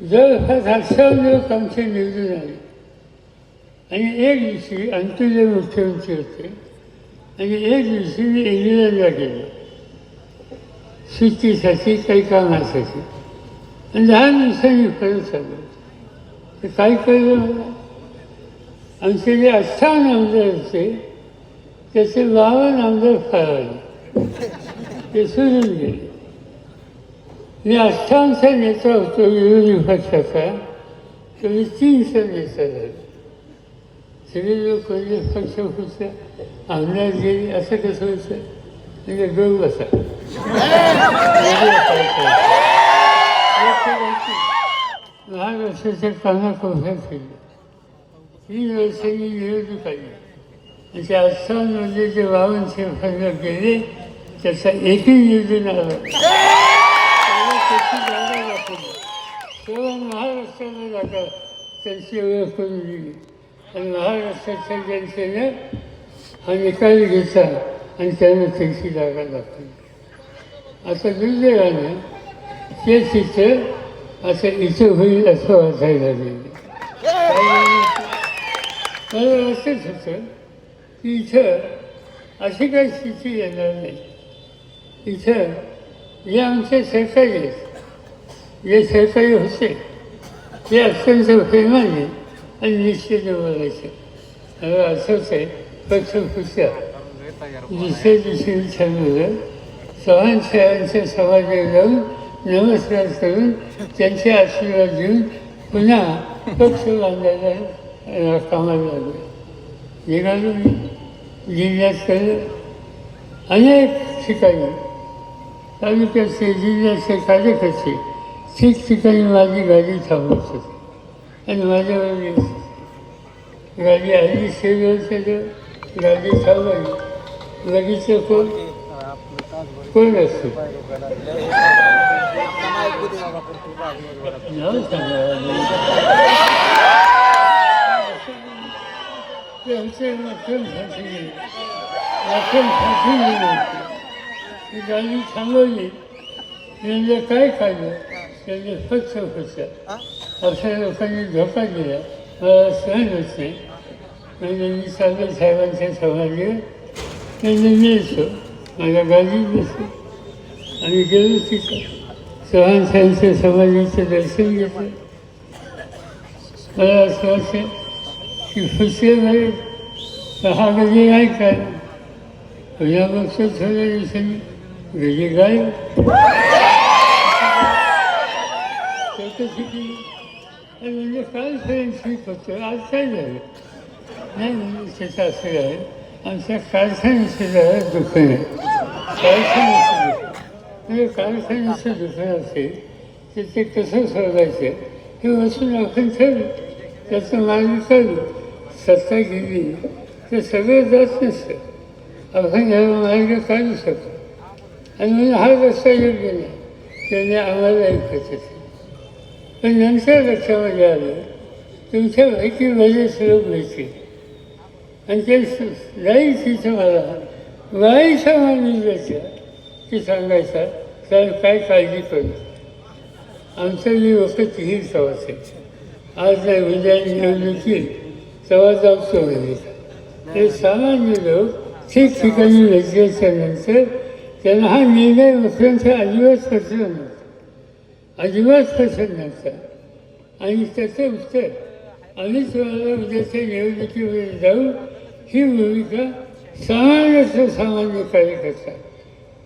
जवळपास अठ्ठावन्न लोक निवडून आली आणि एक दिवशी अंत्योदय मुख्यमंत्री होते आणि एक दिवशी मी इंग्लंडला गेलो. सुट्टीसाठी काही कामासाठी आणि दहा दिवसांनी परत आलो तर काय कळलं मला? आमचे जे अठ्ठावन्न आमदार होते त्याचे बावन्न आमदार फरावले ते सोडून गेले. मी अठ्ठावन्नचा नेता होतो विरोधी पक्षाचा तर मी तीनचा नेता झालो सगळे लोक म्हणजे पक्ष होतं आमदार गेले असं कसं होतं म्हणजे गहू बसा महाराष्ट्राच्या कानाकोपऱ्यात केलं तीन वर्षांनी निवडणूक आली आणि त्या जे बावनशे गेले त्याचा एकही निवडून आला त्याची जागा दाखवली तेव्हा महाराष्ट्राने जागा त्यांची ओळख करून दिली. आणि महाराष्ट्राच्या जनतेने हा निकाल घेतला आणि त्यांना त्यांची जागा दाखवली आता दुर्दैवाने ते तिथे असं इथे होईल असं वाचायला लागेल. मला असंच होतं की इथं अशी काही स्थिती येणार नाही. इथं जे आमचे सहकारी आहेत जे सहकारी होते ते अत्यंत प्रेमाने आणि निश्चित बोलायचे मला असंच आहे पक्ष खुशा दुसऱ्या दिवशी मी ठरवलं चव्हाण साहेबांच्या समाजात जाऊन नमस्कार करून त्यांचे आशीर्वाद घेऊन पुन्हा पक्ष बांधायला कामाला लागलो निघालो मी जिल्ह्यात अनेक ठिकाणी तालुक्याचे जिल्ह्याचे कार्यकर्ते ठिकठिकाणी माझी गाडी थांबवत होती. आणि माझ्यावर येत होते. गाडी आली शेजारच्या गाडी थांबवली. लगेच कोण? कोण असतो? नाव सांगा. मक्कम फाशी गेली. मक्कम फाशी गेली होती. ती गाडी थांबवली म्हणजे काय खाल्लं? त्यांनी फक्त फक्त अशा लोकांनी धोका दिला. मला सहन होत नाही. म्हणजे मी सागर साहेबांच्या समाधीवर त्यांनी मी येतो माझ्या गाडीत बसलो आम्ही गेलो तिथं. चव्हाण साहेबांच्या समाधीचं दर्शन घेतलं. मला असं वाटतं की फुसल्यामध्ये हा गजे काय काय बघतो थोड्या दिवसांनी गजे काय चौकशी म्हणजे काल सगळं ठीक होतं आज काय झालं नाही म्हणजे त्याचं असं आहे. आमच्या कारखान्याचं जरा दुकान आहे कारखान्याचं म्हणजे कारखान्याचं दुकान असेल तर ते कसं सोडायचं हे वसून आपण ठरलं त्याचं मार्ग काढलं सत्ता गेली. तर सगळं जात नसतं. आपण ह्याला मार्ग काढू शकतो. आणि म्हणून हा रस्ता योग्य नाही. त्याने आम्हाला ऐकत असेल पण नंतर लक्षामध्ये आलं तुमच्या माहिती बरेच लोक मिळतील आणि ते जाईल तिथं मला वाईचा माणूस द्यायचा की सांगायचा तर काय काळजी करू? आमचं मी वखत ही असायचं आज नाही उद्या निवडणुकीत येईल तेव्हा जाऊतो म्हणजे हे सामान्य लोक ठिकठिकाणी भेटल्याच्या नंतर त्यांना हा निर्णय मुख्यमंत्री अजिबात पसंत नव्हता अजिबात पसंत नव्हता आणि त्याचं उत्तर अनेक वेळेला उद्याच्या निवडणुकीमध्ये जाऊ ही भूमिका सामान्याचं सामान्य कार्यकर्ता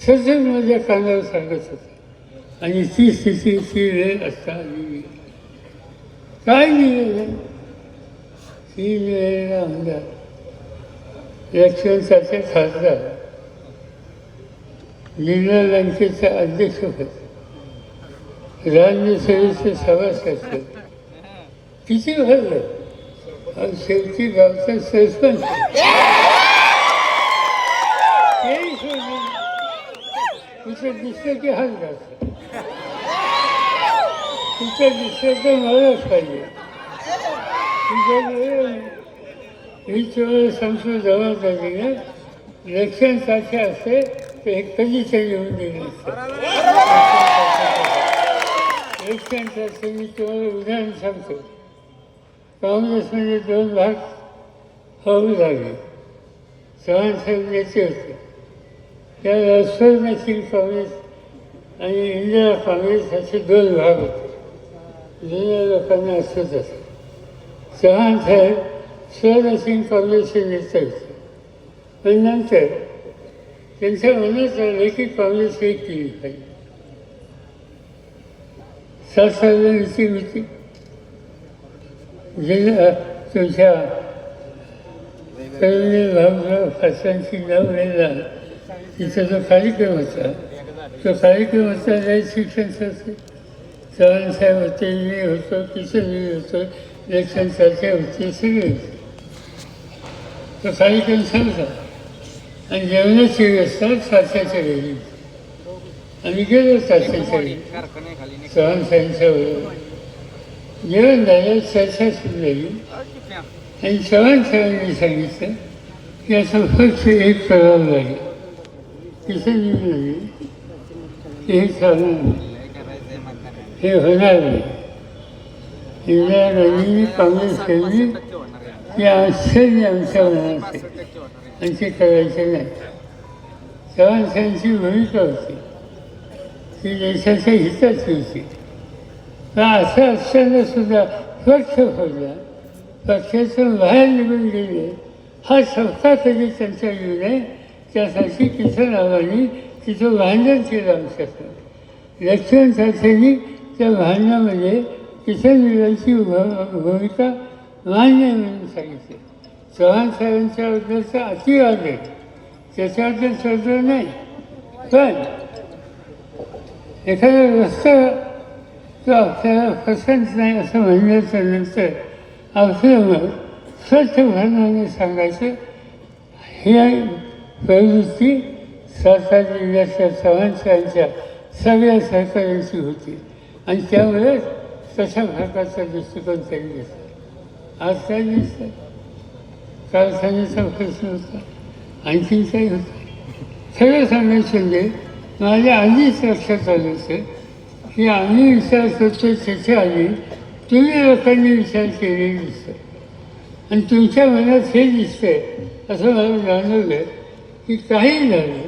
सतत माझ्या कानावर सांगत होता आणि ती स्थिती ती वेळ असता आली काय लिहिलेलं तीन वेळेला आमदार लक्ष्मणसाचे खासदार जिल्हा बँकेचे अध्यक्ष होते. राज्यसभेचे सभासद किती भरले? आणि शेवटी गावचा सरपंच. तेही सोडून तुझं दिसलं की हात घालतं तुझं दिसलं तर मलाच पाहिजे. तुझ्याकडे ही? जबाबदारीने इलेक्शन सारखे असते. एक हे कधीच येऊन दिले नसते मी तुम्हाला उदाहरण सांगतो. काँग्रेसमध्ये म्हणजे दोन भाग होऊ लागले चव्हाण साहेब नेते होते. त्या राष्ट्रवादी नॅशनल काँग्रेस आणि इंडिया काँग्रेस असे दोन भाग होते. जुन्या लोकांना असंच असं चव्हाण साहेब स्वनॅशनल काँग्रेसचे नेते होते. पण नंतर त्यांच्या मनात आलं की काँग्रेस केली पाहिजे. सात सालांची होती जिल्हा तुमच्या भाऊराव नाव लिहिला तिचा जो कार्यक्रम होता तो कार्यक्रम होता लय शिक्षण होते मी होतो किशन मी होतो इलेक्शन चर्चा होती सगळे होते. तो कार्यक्रम सांगता आणि जेवणाची व्यवस्था सातशेच्या घरी आणि गेलो सातशेच्या घरी सहन सहनच्या बरोबर जेवण झालं चर्चा सुरू झाली. आणि चव्हाण साहेबांनी सांगितलं की असं फक्त एक करावं लागेल किसन नाही की हे चालणार नाही हे होणार नाही. इंदिरा गांधींनी काँग्रेस केली की आश्चर्य आमच्या मनात आहे. आणि ते करायचे नाही. चव्हाण साहेबांची भूमिका होती. ती देशाच्या हिताची होती. पण असं असताना सुद्धा स्वच्छ फोडला पक्षातून बाहेर निघून गेले हा सप्ताह कधी त्यांचा येऊ नये त्यासाठी किसन आव्हानी तिथं भांडण केलं आमच्याकडं. लक्ष्मण साठेंनी त्या भांडणामध्ये किसन विलांची भूमिका मान्य म्हणून सांगितली. चव्हाण साहेबांच्याबद्दलचा अतिवाद आहे. त्याच्याबद्दल चर्चा नाही. पण एखादा रस्ता तो आपल्याला पसंत नाही असं म्हणण्याच्या नंतर आपलं मत स्वच्छ भावनाने सांगायचं ही प्रवृत्ती सातारा जिल्ह्याच्या चव्हाणसाहेबांच्या सगळ्या सहकार्यांची होती आणि त्यामुळे तशा प्रकारचा दृष्टिकोन त्यांनी दिसला आज काय दिसतं कारखान्याचा प्रश्न होता आणखीन काही होतं. सगळं सांगायचं म्हणजे माझ्या आधीच लक्षात आलं होतं की आम्ही विचार करतो त्याच्या आधी तुम्ही लोकांनी विचार केलेले दिसतं आणि तुमच्या मनात हे दिसतंय असं मला जाणवलं की काही झालं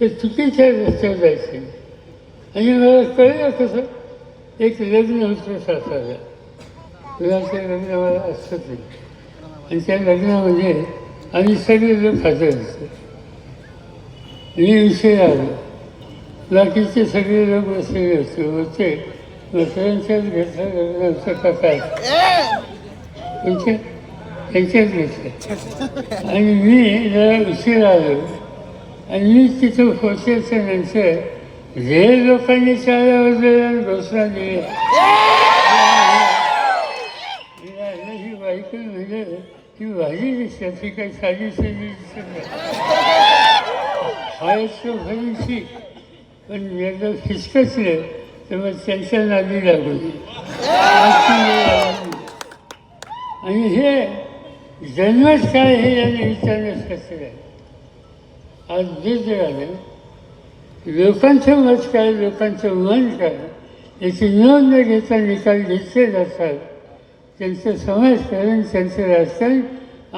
तर चुकीच्या रस्त्यावर जायचं आणि मला कळलं कसं एक लग्न होतं सातारा लग्न मला असतं नाही. आणि त्या लग्नामध्ये आम्ही सगळे लोक हजर होतो मी उशीर आलो. बाकीचे सगळे लोक बसलेले असते. होते. मसरांच्याच घरचं लग्न होतं का काय त्यांच्या त्यांच्याच घरचं. आणि मी जरा उशीर आलो. आणि मी तिथं पोचल्याच्या नंतर जे लोकांनी चाल्या वाजवल्या घोषणा दिली ही बायको म्हणजे ती भाजी दिसते ती काही साधी साधी दिसत नाही भविष्य पण एकदा फिसकचलं तर मग त्यांच्या नादी लागून आणि हे जन्मच काय हे याने विचारण्यास कसं आहे आज जे जे लोकांचं मत काय लोकांचं मन काय याची नोंद न घेता निकाल घेतले जातात त्यांचं समाजकारण त्यांचं राजकारण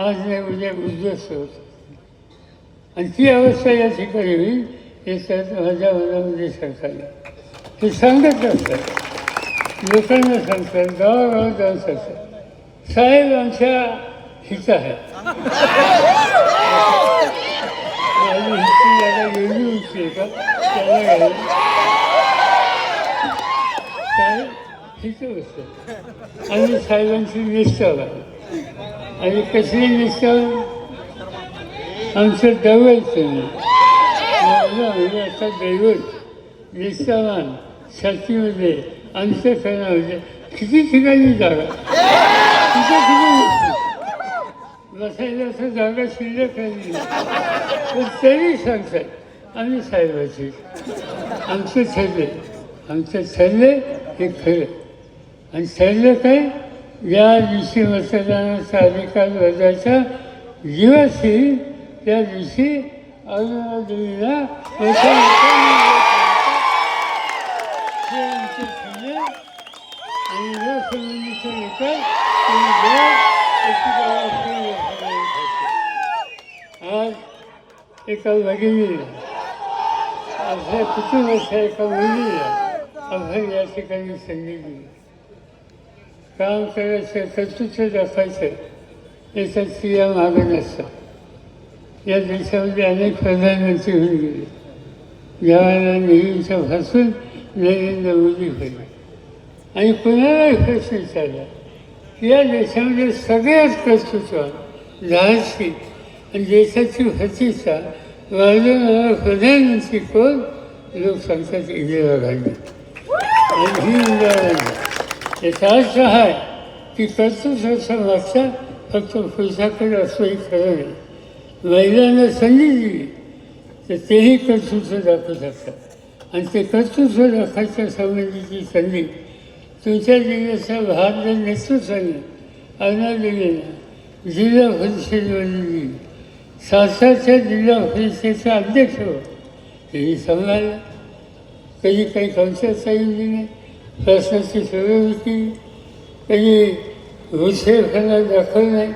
आज नाही उद्या उद्ध्वस्त होत आणि ती अवस्था या ठिकाणी होईल हे त्यात माझ्या मनामध्ये सरकारला ते सांगत असतात. लोकांना सांगतात गावागावात जाऊन सांगतात. साहेब आमच्या हित आहे. माझी हिची याला एवढी उंची आहे का त्याला ठीक असतं आणि साहेबांची निष्ठा आणि कसली निश्चल आमचं दैवत असं दैवत निष्ठावान शक्तीमध्ये अंतकरणामध्ये किती ठिकाणी जागा? किती ठिकाणी बसायला असं जागा शिल्लक राहिली पण तरी सांगतात आम्ही साहेबाची. आमचं ठरले आमचं ठरले हे खरं आणि ठरलं काय या दिवशी मतदानाचा अधिकार बजायचा दिवस येईल त्या दिवशी अरुणादेवीला आज एका भगिनीला आपल्या कुटुंबाच्या एका मुलीला आपण या ठिकाणी संधी दिली. काम करायचं कर्तृत्व दाखवायचं याच्यात क्रिया मागं नसतात या देशामध्ये अनेक प्रधानमंत्री होऊन गेले जवाहरलाल नेहरूंच्या पासून नरेंद्र मोदी होईल आणि कुणालाही प्रश्न विचारला या देशामध्ये सगळ्यात कर्तृत्व धाडसी आणि देशाची प्रतिष्ठा वाढवणारा प्रधानमंत्री कोण लोक सांगतात इंदिरा गांधी आणि ही इंदिरा गांधी याचा अर्थ आहे की कर्तृत्वाचा मागचा फक्त पुरुषाकडे असंही खरं नाही. महिलांना संधी दिली तर तेही कर्तृत्व दाखवू शकतात आणि ते कर्तृत्व दाखवायच्या संबंधीची संधी तुमच्या जिल्ह्याच्या भारतीय नेतृत्वाने अण्णा दिलेला जिल्हा परिषदेमध्ये दिली सातारच्या जिल्हा परिषदेचा अध्यक्ष हो, हेही तेही कधी काही कंसाचा येऊन दिली प्रश्नाची होती कधी हुसेफाना दाखवलं नाही।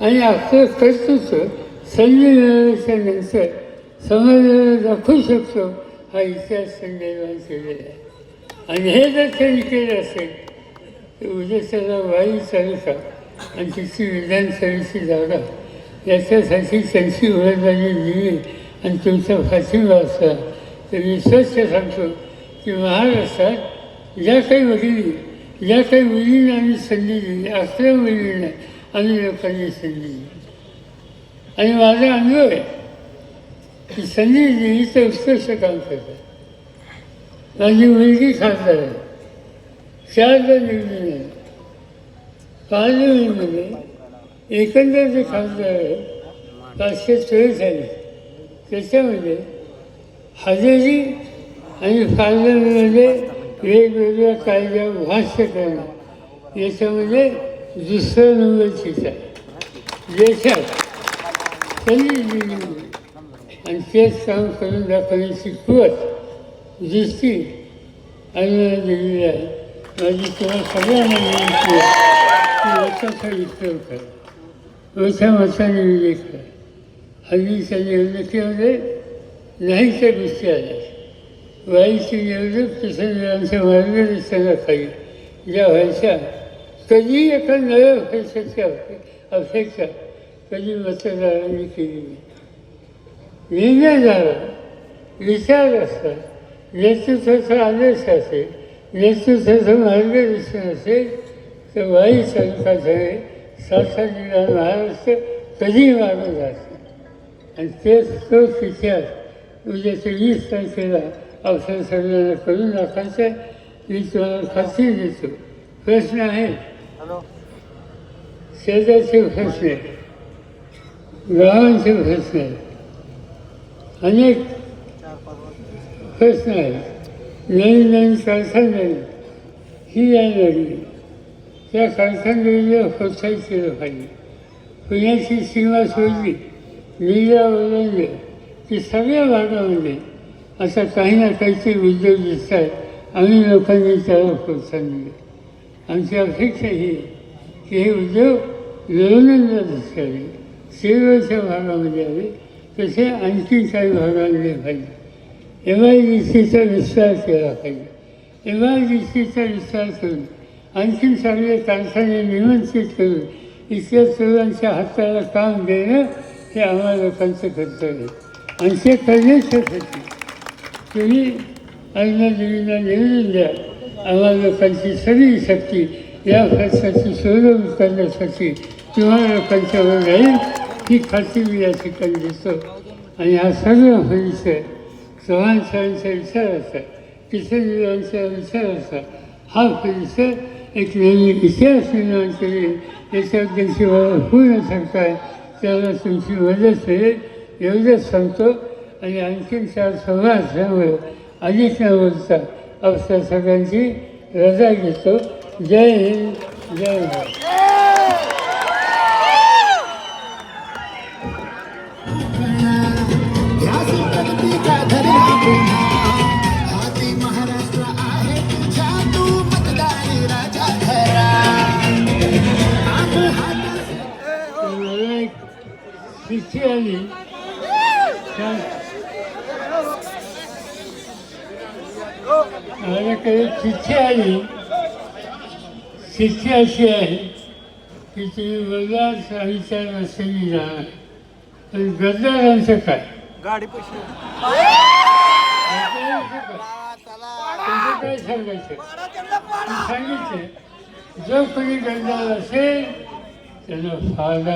आणि आपलं कर्तृत्व संधी मिळाल्याच्या नंतर समाजाला दाखवू शकतो हा इतिहास संजयवान केलेला आहे आणि हे। जर त्यांनी केलं असेल तर उद्या त्याला वाई तालुका आणि तिची विधानसभेची जागा। याच्यासाठी त्यांची उमेदवारी दिली आणि तुमचा पाठिंबा असला तर मी स्वच्छ सांगतो की महाराष्ट्रात ज्या काही वडिली ज्या काही मुलींना संधी दिली अकरा मुलींना आम्ही लोकांनी संधी दिली. आणि माझा अनुभव आहे की संधी दिली तर उत्कृष्ट काम करतात. माझी मुलगी खासदार आहे. चारदा निवडून आहे पार्लमेंटमध्ये एकंदर जे खासदार आहेत पाचशे चोवीस झाले त्याच्यामध्ये हजेरी आणि पार्लमेंटमध्ये वेगवेगळ्या कायद्यावर भाष्य करणं. याच्यामध्ये दुसरा नंबरचीच आहे देशात आणि तेच काम करून दाखवण्याची कुवत दृष्टी आणि दिलेली आहे. माझी तुम्हाला सगळ्यांना विनंती आहे. की याच्याचा विचार करा मोठ्या मताने विवेक करा. हल्लीच्या निवडणुकीमध्ये नाहीच्या गोष्टी आल्या. वाईची निवडणूक किशनरावांच्या मार्गदर्शनाखाली ज्या व्हायच्या कधी एका नव्या पक्षाची अपेक्षा कधी मतदारांनी केली नाही निर्णयदारा विचार असतात नेतृत्वाचा आदेश असेल नेतृत्वाचं मार्गदर्शन असेल तर वाई तालुका झाले जिल्हा महाराष्ट्र कधी मागं जात आणि तेच तोच इतिहास उद्याच्या वीस तारखेला अवसर सगळ्यांना करून दाखवायचा आहे. मी तुम्हाला खात्री देतो प्रश्न आहे. शेजारचे प्रश्न आहेत. गावांचे प्रश्न आहेत. अनेक प्रश्न आहेत. नवीन नवीन कारखाने ही यायला लागली त्या कारखानदारीला प्रोत्साहित केलं पाहिजे. पुण्याची सीमा सोडली. नीरा ओलांडलं की सगळ्या भागामध्ये आता काही ना काहीचे उद्योग दिसत आहेत आम्ही लोकांनी त्याला प्रोत्साहन दिले. आमची अपेक्षा ही आहे की हे उद्योग लोणंदला दिसावे. सेवेच्या भागामध्ये यावे. तसे आणखी काही भागामध्ये पाहिजे. एम आय डी सीचा विस्तार केला पाहिजे. एम आय डी सीचा विस्तार करून आणखी चांगल्या कारखाने निमंत्रित करून इथल्या सर्वांच्या हाताला काम देणं हे आम्हा लोकांचं कर्तव्य आहे. आणि ते करण्यासाठी तुम्ही अण्णादेवींना निवडून द्या. आम्हाला लोकांची सगळी शक्ती या प्रश्नाची सोडवणूक करण्यासाठी तुम्हा लोकांच्यावर राहील ही खात्री मी या ठिकाणी देतो. आणि हा सर्व परिसर चव्हाण साहेबांचा विचार असा किशनजीवांचा विचार असा हा परिसर एक नवीन इतिहास निर्माण करेल याच्याबद्दल मला पूर्ण आहे त्याला तुमची मदत मिळेल एवढंच सांगतो. आणि आणखीन चार सभा असल्यामुळे अधिक न बोलता आपल्या सगळ्यांची रजा घेतो. जय हिंद जय हिंद आली. माझ्याकडे चिठ्ठी आली चिठ्ठी अशी आहे की तुम्ही वल्लार शाहीच्या रस्त्याने जाणार. पण गद्दारांचं काय? गाडी पैसे. काय? सांगायचं? सांगितलं जो कोणी गद्दार असेल त्याला फायदा